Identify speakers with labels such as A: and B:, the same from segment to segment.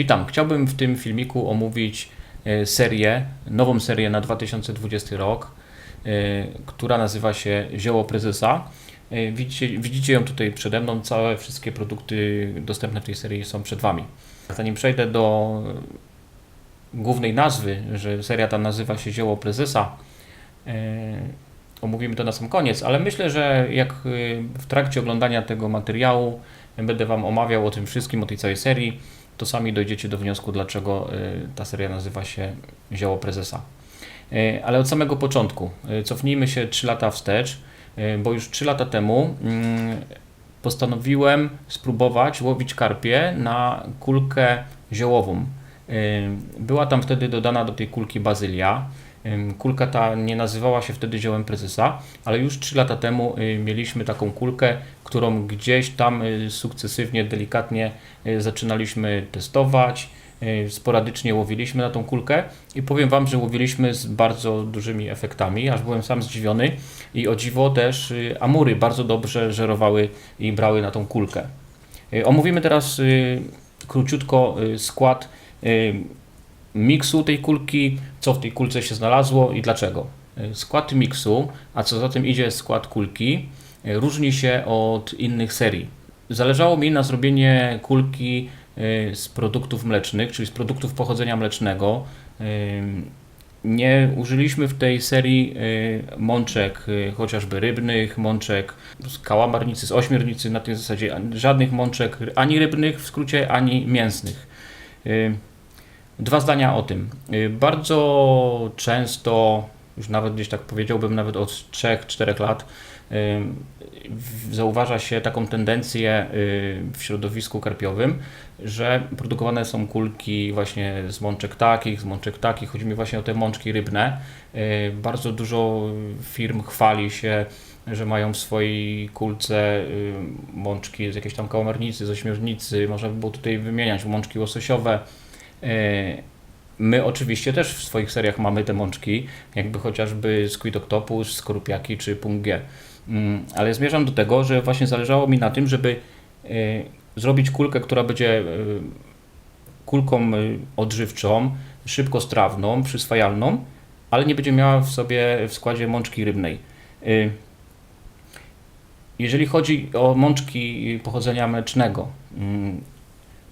A: Witam. Chciałbym w tym filmiku omówić e, serię, nową serię na 2020 rok, e, która nazywa się Zioło Prezesa. E, Widzicie, widzicie ją tutaj przede mną, całe wszystkie produkty dostępne w tej serii są przed Wami. Zanim przejdę do głównej nazwy, że seria ta nazywa się Zioło Prezesa, omówimy to na sam koniec, ale myślę, że jak w trakcie oglądania tego materiału będę Wam omawiał o tym wszystkim, o tej całej serii, to sami dojdziecie do wniosku, dlaczego y, ta seria nazywa się Zioło Prezesa. Y, ale od samego początku, y, cofnijmy się 3 lata wstecz, bo już 3 lata temu mm, postanowiłem spróbować łowić karpie na kulkę ziołową. Była tam wtedy dodana do tej kulki bazylia. Kulka ta nie nazywała się wtedy ziołem prezesa, ale już 3 lata temu mieliśmy taką kulkę, którą gdzieś tam y, sukcesywnie, delikatnie y, zaczynaliśmy testować. Sporadycznie łowiliśmy na tą kulkę i powiem Wam, że łowiliśmy z bardzo dużymi efektami, aż byłem sam zdziwiony i o dziwo też amury bardzo dobrze żerowały i brały na tą kulkę. Omówimy teraz króciutko skład miksu tej kulki, co w tej kulce się znalazło i dlaczego. Skład miksu, a co za tym idzie skład kulki, różni się od innych serii. Zależało mi na zrobienie kulki e, z produktów mlecznych, czyli z produktów pochodzenia mlecznego. Nie użyliśmy w tej serii mączek chociażby rybnych, mączek z kałamarnicy, z ośmiornicy, na tej zasadzie żadnych mączek ani rybnych w skrócie, ani mięsnych. Dwa zdania o tym. Bardzo często, już nawet gdzieś tak powiedziałbym, nawet od 3-4 lat, zauważa się taką tendencję y, w środowisku karpiowym, że produkowane są kulki właśnie z mączek takich, z mączek takich. Chodzi mi właśnie o te mączki rybne. Bardzo dużo firm chwali się, że mają w swojej kulce mączki z jakiejś tam kałamarnicy, z ośmiornicy, można by było tutaj wymieniać mączki łososiowe, my oczywiście też w swoich seriach mamy te mączki, jakby chociażby Squid Octopus, Skorupiaki czy. Mm, ale zmierzam do tego, że właśnie zależało mi na tym, żeby e, zrobić kulkę, która będzie e, kulką odżywczą, szybko strawną, przyswajalną, ale nie będzie miała w sobie w składzie mączki rybnej. Jeżeli chodzi o mączki pochodzenia mlecznego, mm,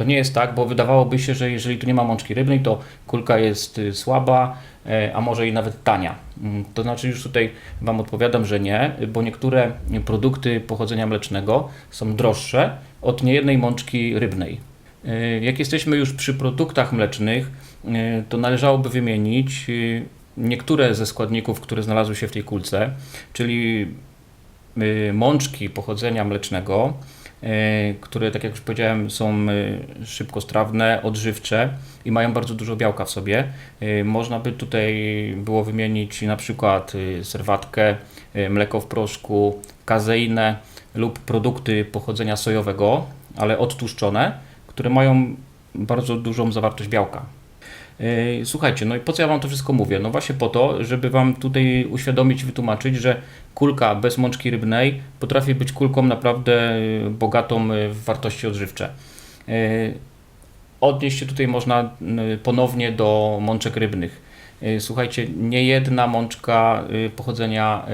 A: to nie jest tak, bo wydawałoby się, że jeżeli tu nie ma mączki rybnej, to kulka jest y, słaba, e, a może i nawet tania. Mm, to znaczy już tutaj Wam odpowiadam, że nie, bo niektóre produkty pochodzenia mlecznego są droższe od niejednej mączki rybnej. E, jak jesteśmy już przy produktach mlecznych, e, to należałoby wymienić y, niektóre ze składników, które znalazły się w tej kulce, czyli y, mączki pochodzenia mlecznego, które, tak jak już powiedziałem, są e, szybkostrawne, odżywcze i mają bardzo dużo białka w sobie. E, można by tutaj było wymienić na przykład serwatkę, mleko w proszku, kazeinę lub produkty pochodzenia sojowego, ale odtłuszczone, które mają bardzo dużą zawartość białka. Słuchajcie, no i po co ja Wam to wszystko mówię? No właśnie po to, żeby Wam tutaj uświadomić, wytłumaczyć, że kulka bez mączki rybnej potrafi być kulką naprawdę y, bogatą y, w wartości odżywcze. Y, odnieść się tutaj można ponownie do mączek rybnych. Słuchajcie, nie jedna mączka pochodzenia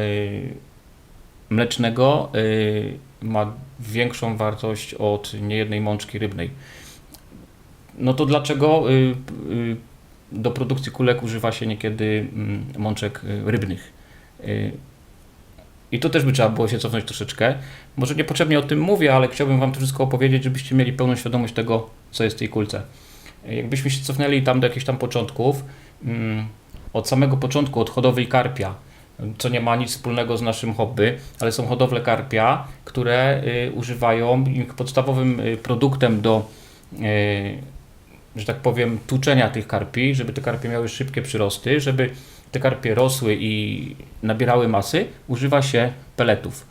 A: mlecznego ma większą wartość od niejednej mączki rybnej. No to dlaczego do produkcji kulek używa się niekiedy mm, mączek rybnych? I tu też by trzeba było się cofnąć troszeczkę. Może niepotrzebnie o tym mówię, ale chciałbym Wam to wszystko opowiedzieć, żebyście mieli pełną świadomość tego, co jest w tej kulce. Jakbyśmy się cofnęli tam do jakichś tam początków, mm, od samego początku, od hodowli karpia, co nie ma nic wspólnego z naszym hobby, ale są hodowle karpia, które y, używają, ich podstawowym y, produktem do, y, że tak powiem, tłuczenia tych karpi, żeby te karpie miały szybkie przyrosty, żeby te karpie rosły i nabierały masy, używa się peletów.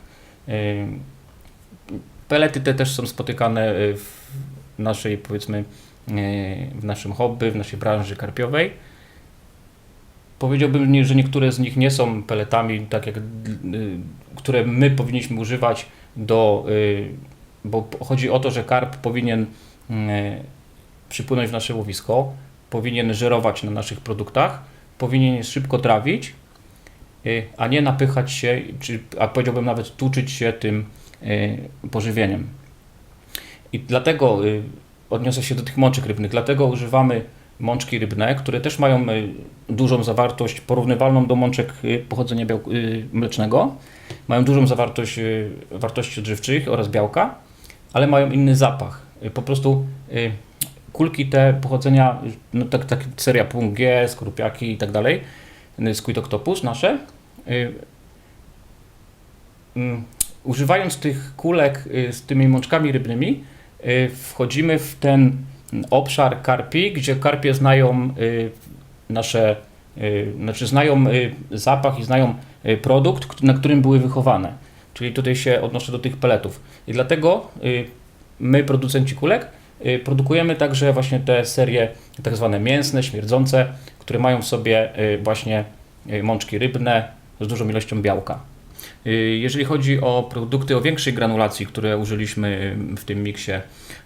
A: Pelety te też są spotykane w naszej, powiedzmy, w naszym hobby, w naszej branży karpiowej. Powiedziałbym, że niektóre z nich nie są peletami, tak jak, y, które my powinniśmy używać do, y, bo chodzi o to, że karp powinien przypłynąć w nasze łowisko, powinien żerować na naszych produktach, powinien szybko trawić, y, a nie napychać się, czy, a powiedziałbym nawet tłuczyć się tym y, pożywieniem. I dlatego y, odniosę się do tych mączek rybnych, dlatego używamy mączki rybne, które też mają dużą zawartość porównywalną do mączek pochodzenia mlecznego. Mają dużą zawartość wartości odżywczych oraz białka, ale mają inny zapach. Po prostu kulki te pochodzenia, no tak, tak seria Punkt G, skorupiaki i tak dalej, Squid Octopus nasze, y, mm, używając tych kulek y, z tymi mączkami rybnymi, y, wchodzimy w ten obszar karpi, gdzie karpie znają nasze, znaczy znają zapach i znają produkt, na którym były wychowane. Czyli tutaj się odnoszę do tych peletów. I dlatego my, producenci kulek, produkujemy także właśnie te serie tak zwane mięsne, śmierdzące, które mają w sobie y, właśnie y, mączki rybne z dużą ilością białka. Y, Jeżeli chodzi o produkty o większej granulacji, które użyliśmy w tym miksie,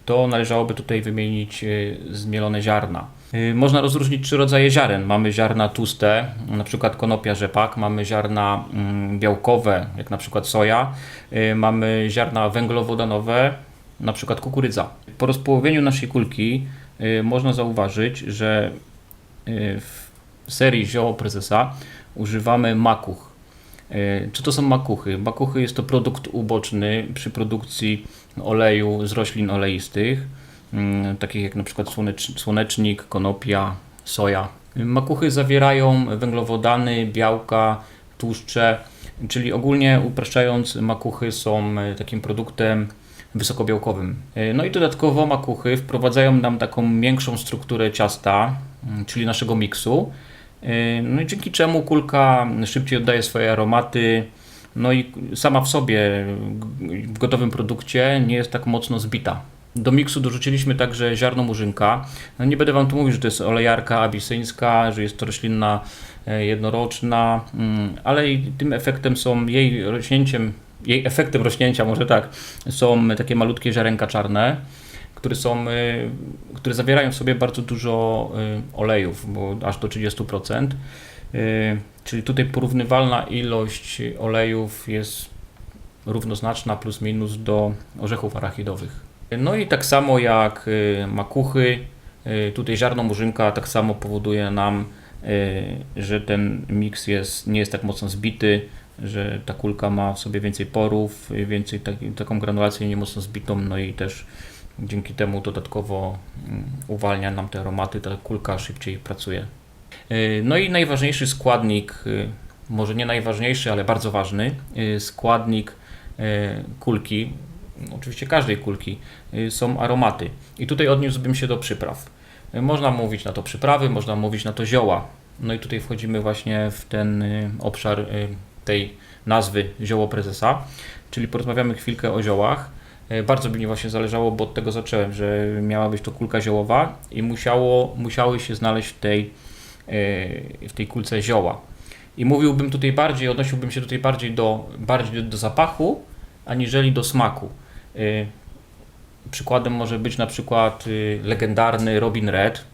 A: to należałoby tutaj wymienić y, zmielone ziarna. Y, Można rozróżnić trzy rodzaje ziaren. Mamy ziarna tłuste, na przykład konopia rzepak, mamy ziarna mm, białkowe, jak na przykład soja, y, mamy ziarna węglowodanowe, na przykład kukurydza. Po rozpołowieniu naszej kulki y, można zauważyć, że y, w serii zioło prezesa używamy makuch. Y, Czy to są makuchy? Makuchy jest to produkt uboczny przy produkcji oleju z roślin oleistych, mm, takich jak na przykład słonecz, słonecznik, konopia, soja. Makuchy zawierają węglowodany, białka, tłuszcze, czyli ogólnie upraszczając, makuchy są takim produktem wysokobiałkowym. E, No i dodatkowo makuchy wprowadzają nam taką miększą strukturę ciasta, mm, czyli naszego miksu. E, No i dzięki czemu kulka szybciej oddaje swoje aromaty, no i sama w sobie w gotowym produkcie nie jest tak mocno zbita. Do miksu dorzuciliśmy także ziarno murzynka. No nie będę Wam tu mówił, że to jest olejarka abisyńska, że jest to roślinna e, jednoroczna, mm, ale tym efektem są jej rośnięciem, jej efektem rośnięcia może tak, są takie malutkie ziarenka czarne, które są, e, które zawierają w sobie bardzo dużo e, olejów, bo aż do 30%. E, Czyli tutaj porównywalna ilość olejów jest równoznaczna plus minus do orzechów arachidowych. No i tak samo jak y, makuchy, y, tutaj ziarno murzynka tak samo powoduje nam, y, że ten miks jest, nie jest tak mocno zbity, że ta kulka ma w sobie więcej porów, więcej tak, taką granulację nie mocno zbitą, no i też dzięki temu dodatkowo mm, uwalnia nam te aromaty, ta kulka szybciej pracuje. Y, No i najważniejszy składnik, y, może nie najważniejszy, ale bardzo ważny, y, składnik kulki, oczywiście każdej kulki, są aromaty. I tutaj odniósłbym się do przypraw. Można mówić na to przyprawy, można mówić na to zioła. No i tutaj wchodzimy właśnie w ten obszar tej nazwy zioło prezesa, czyli porozmawiamy chwilkę o ziołach. Y, Bardzo by mi właśnie zależało, bo od tego zacząłem, że miała być to kulka ziołowa i musiało, musiały się znaleźć w tej y, w tej kulce zioła. I mówiłbym tutaj bardziej, odnosiłbym się tutaj bardziej do, bardziej do zapachu, aniżeli do smaku. Y, Przykładem może być na przykład legendarny Robin Red,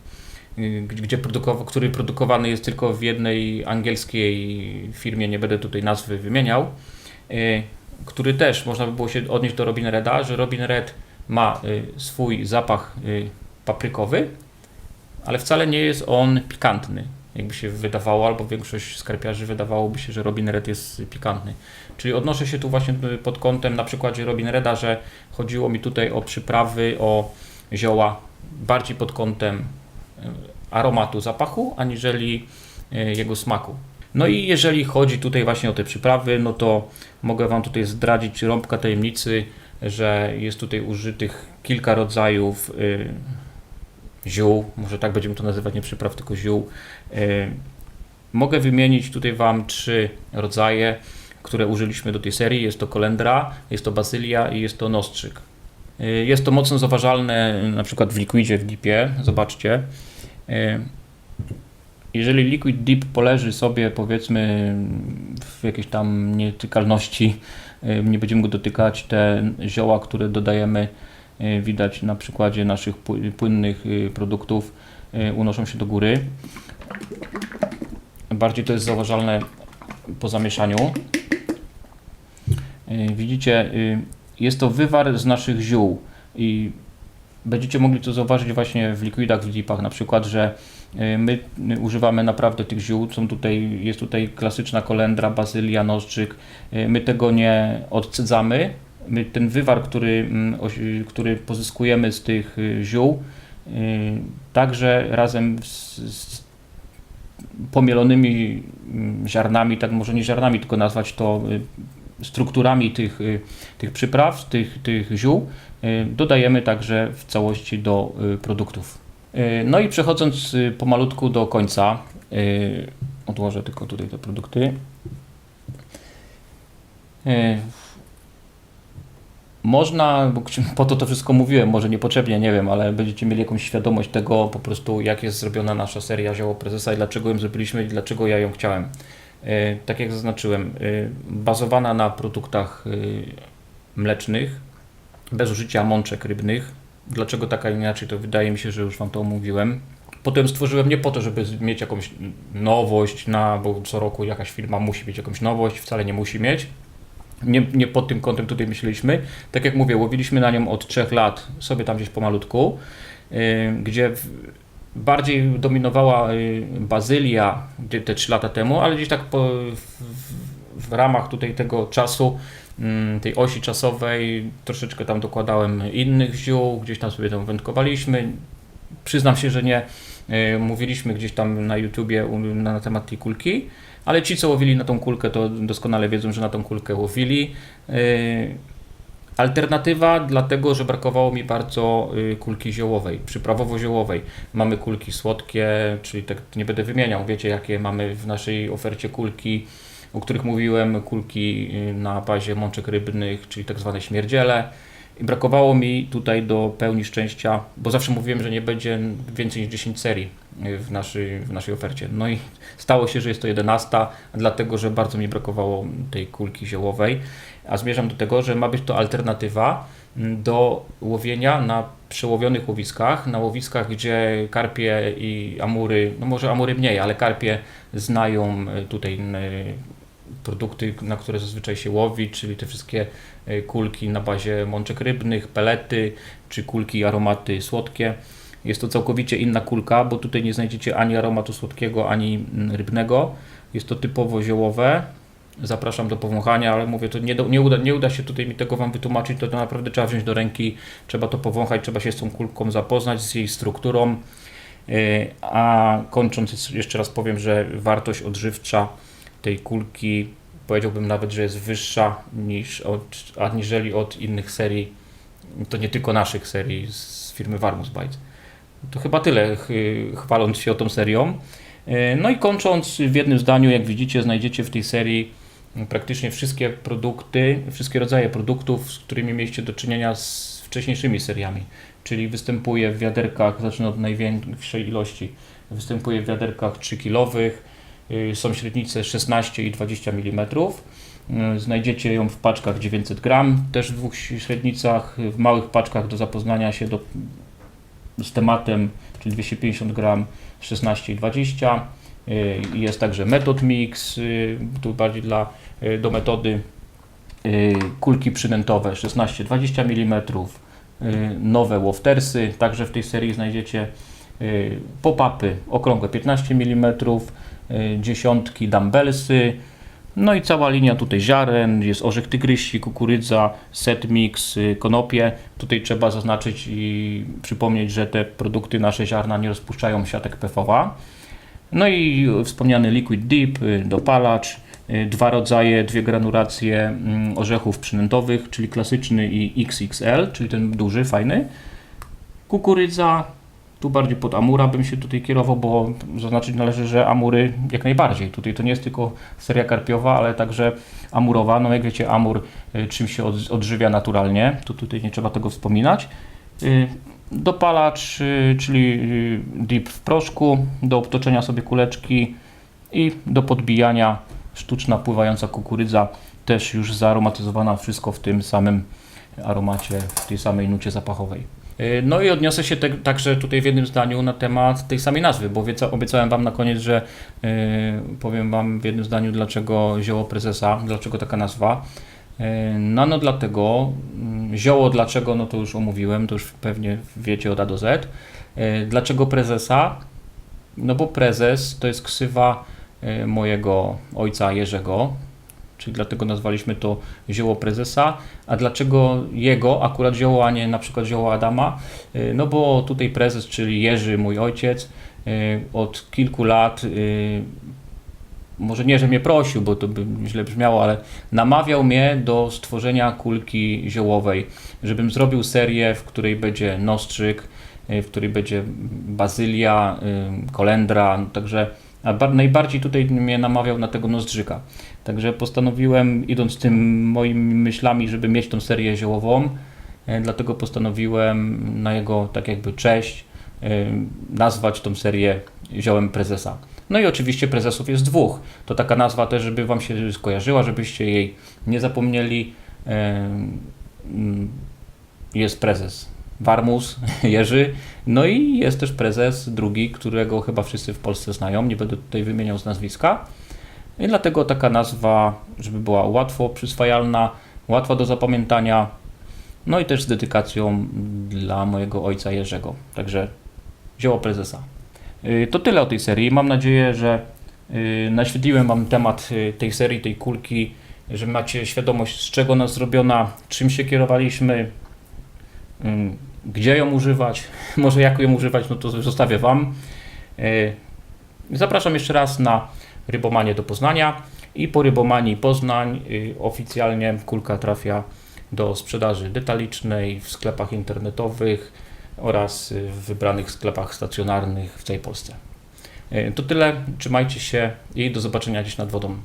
A: gdzie produkowa- który produkowany jest tylko w jednej angielskiej firmie, nie będę tutaj nazwy wymieniał, y, który też można by było się odnieść do Robin Reda, że Robin Red ma y, swój zapach y, paprykowy, ale wcale nie jest on pikantny, jakby się wydawało, albo większość sklepiarzy wydawałoby się, że Robin Red jest pikantny. Czyli odnoszę się tu właśnie pod kątem na przykładzie Robin Reda, że chodziło mi tutaj o przyprawy, o zioła bardziej pod kątem aromatu, zapachu, aniżeli e, jego smaku. No i jeżeli chodzi tutaj właśnie o te przyprawy, no to mogę Wam tutaj zdradzić rąbka tajemnicy, że jest tutaj użytych kilka rodzajów y, ziół, może tak będziemy to nazywać, nie przypraw, tylko ziół. Mogę wymienić tutaj Wam trzy rodzaje, które użyliśmy do tej serii. Jest to kolendra, jest to bazylia i jest to nostrzyk. Y, Jest to mocno zauważalne na przykład w likwidzie, w dipie. Zobaczcie. Y, Jeżeli liquid dip poleży sobie powiedzmy w jakiejś tam nietykalności, y, nie będziemy go dotykać, te zioła, które dodajemy widać na przykładzie naszych pły- płynnych produktów unoszą się do góry. Bardziej to jest zauważalne po zamieszaniu. Widzicie, jest to wywar z naszych ziół i będziecie mogli to zauważyć właśnie w likwidach, w dipach, na przykład, że y, my y, używamy naprawdę tych ziół. Są tutaj, jest tutaj klasyczna kolendra, bazylia, nożczyk. Y, My tego nie odcedzamy. My ten wywar, który, mm, który pozyskujemy z tych ziół, także razem z, z pomielonymi mm, ziarnami, tak może nie ziarnami, tylko nazwać to strukturami tych, y, tych przypraw, tych, tych ziół, y, dodajemy także w całości do y, produktów. No i przechodząc pomalutku do końca, odłożę tylko tutaj te produkty. Można, bo po to to wszystko mówiłem, może niepotrzebnie, nie wiem, ale będziecie mieli jakąś świadomość tego po prostu, jak jest zrobiona nasza seria Zioło Prezesa i dlaczego ją zrobiliśmy i dlaczego ja ją chciałem. Y, Tak jak zaznaczyłem, y, bazowana na produktach y, mlecznych, bez użycia mączek rybnych. Dlaczego taka inaczej, to wydaje mi się, że już Wam to omówiłem. Potem stworzyłem nie po to, żeby mieć jakąś nowość, na, bo co roku jakaś firma musi mieć jakąś nowość, wcale nie musi mieć. Nie, nie pod tym kątem tutaj myśleliśmy. Tak jak mówię, łowiliśmy na nią od trzech lat, sobie tam gdzieś pomalutku, yy, gdzie w, bardziej dominowała yy, bazylia te trzy lata temu, ale gdzieś tak po, w, w, ramach tutaj tego czasu mm, tej osi czasowej troszeczkę tam dokładałem innych ziół, gdzieś tam sobie tam wędkowaliśmy. Przyznam się, że nie y, mówiliśmy gdzieś tam na YouTubie na, temat tej kulki, ale ci, co łowili na tą kulkę, to doskonale wiedzą, że na tą kulkę łowili. Alternatywa, dlatego że brakowało mi bardzo y, kulki ziołowej, przyprawowo-ziołowej. Mamy kulki słodkie, czyli tak nie będę wymieniał, wiecie jakie mamy w naszej ofercie kulki, o których mówiłem, kulki y, na bazie mączek rybnych, czyli tak zwane śmierdziele. I brakowało mi tutaj do pełni szczęścia, bo zawsze mówiłem, że nie będzie więcej niż 10 serii y, w naszej, w naszej ofercie. No i stało się, że jest to 11, dlatego że bardzo mi brakowało tej kulki ziołowej. A zmierzam do tego, że ma być to alternatywa mm, do łowienia na przełowionych łowiskach, na łowiskach, gdzie karpie i amury, no może amury mniej, ale karpie znają y, tutaj y, produkty, na które zazwyczaj się łowi, czyli te wszystkie y, kulki na bazie mączek rybnych, pelety, czy kulki aromaty słodkie. Jest to całkowicie inna kulka, bo tutaj nie znajdziecie ani aromatu słodkiego, ani rybnego. Jest to typowo ziołowe. Zapraszam do powąchania, ale mówię, to nie, do, nie, uda, nie uda się tutaj mi tego Wam wytłumaczyć, to, to naprawdę trzeba wziąć do ręki, trzeba to powąchać, trzeba się z tą kulką zapoznać, z jej strukturą. Yy, A kończąc, jeszcze raz powiem, że wartość odżywcza tej kulki powiedziałbym nawet, że jest wyższa niż od, aniżeli od innych serii, to nie tylko naszych serii z firmy Varmus Bite. To chyba tyle, ch- chwaląc się tą serią. Yy, No i kończąc w jednym zdaniu, jak widzicie, znajdziecie w tej serii praktycznie wszystkie produkty, wszystkie rodzaje produktów, z którymi mieliście do czynienia z wcześniejszymi seriami. Czyli występuje w wiaderkach, zacznę od największej ilości, występuje w wiaderkach 3-kilowych, y, są średnice 16 i 20 mm. Y, Znajdziecie ją w paczkach 900 gram, też w dwóch średnicach, w małych paczkach do zapoznania się do, z tematem, czyli 250 gram, 16 i 20. Jest także metod mix, y, tu bardziej dla, y, do metody y, kulki przynętowe 16-20 mm, nowe woftersy, także w tej serii znajdziecie pop-upy okrągłe 15 mm, dziesiątki dumbbellsy, no i cała linia tutaj ziaren, jest orzech tygrysi, kukurydza, set mix, konopie. Tutaj trzeba zaznaczyć i przypomnieć, że te produkty nasze ziarna nie rozpuszczają siatek PVA. No i wspomniany liquid dip, y, dopalacz, y, dwa rodzaje, dwie granulacje mm, orzechów przynętowych, czyli klasyczny i XXL, czyli ten duży, fajny. Kukurydza, tu bardziej pod Amura bym się tutaj kierował, bo zaznaczyć należy, że Amury jak najbardziej. Tutaj to nie jest tylko seria karpiowa, ale także amurowa. No jak wiecie, Amur y, czym się od- odżywia naturalnie, to tutaj nie trzeba tego wspominać. Y, Dopalacz, y, czyli y, dip w proszku, do obtoczenia sobie kuleczki i do podbijania sztuczna pływająca kukurydza, też już zaaromatyzowana, wszystko w tym samym aromacie, w tej samej nucie zapachowej. No i odniosę się te, także tutaj w jednym zdaniu na temat tej samej nazwy, bo obieca, obiecałem Wam na koniec, że powiem Wam w jednym zdaniu, dlaczego zioło prezesa, dlaczego taka nazwa. Y, No, no dlatego, mm, zioło dlaczego, no to już omówiłem, to już pewnie wiecie od A do Z. Y, Dlaczego prezesa? No bo prezes to jest ksywa y, mojego ojca Jerzego, czyli dlatego nazwaliśmy to zioło prezesa. A dlaczego jego, akurat zioło, a nie na przykład zioło Adama? No bo tutaj prezes, czyli Jerzy, mój ojciec, od kilku lat, może nie, że mnie prosił, bo to by źle brzmiało, ale namawiał mnie do stworzenia kulki ziołowej, żebym zrobił serię, w której będzie nostrzyk, y, w której będzie bazylia, y, kolendra, no także a bar- najbardziej tutaj mnie namawiał na tego nozdrzyka. Także postanowiłem, idąc tym moimi myślami, żeby mieć tą serię ziołową, e, dlatego postanowiłem na jego tak jakby cześć nazwać tą serię ziołem prezesa. No i oczywiście prezesów jest dwóch. To taka nazwa też, żeby Wam się skojarzyła, żebyście jej nie zapomnieli. Jest prezes Warmus, Jerzy, no i jest też prezes drugi, którego chyba wszyscy w Polsce znają, nie będę tutaj wymieniał z nazwiska. I dlatego taka nazwa, żeby była łatwo przyswajalna, łatwa do zapamiętania, no i też z dedykacją dla mojego ojca Jerzego. Także zioło prezesa. Y, To tyle o tej serii. Mam nadzieję, że y, naświetliłem Wam temat y, tej serii, tej kulki, że macie świadomość, z czego ona zrobiona, czym się kierowaliśmy, gdzie ją używać, może jak ją używać, no to zostawię Wam. Zapraszam jeszcze raz na Rybomanie do Poznania i po Rybomanii Poznań oficjalnie kulka trafia do sprzedaży detalicznej w sklepach internetowych oraz y, w wybranych sklepach stacjonarnych w całej Polsce. Y, To tyle, trzymajcie się i do zobaczenia dziś nad wodą.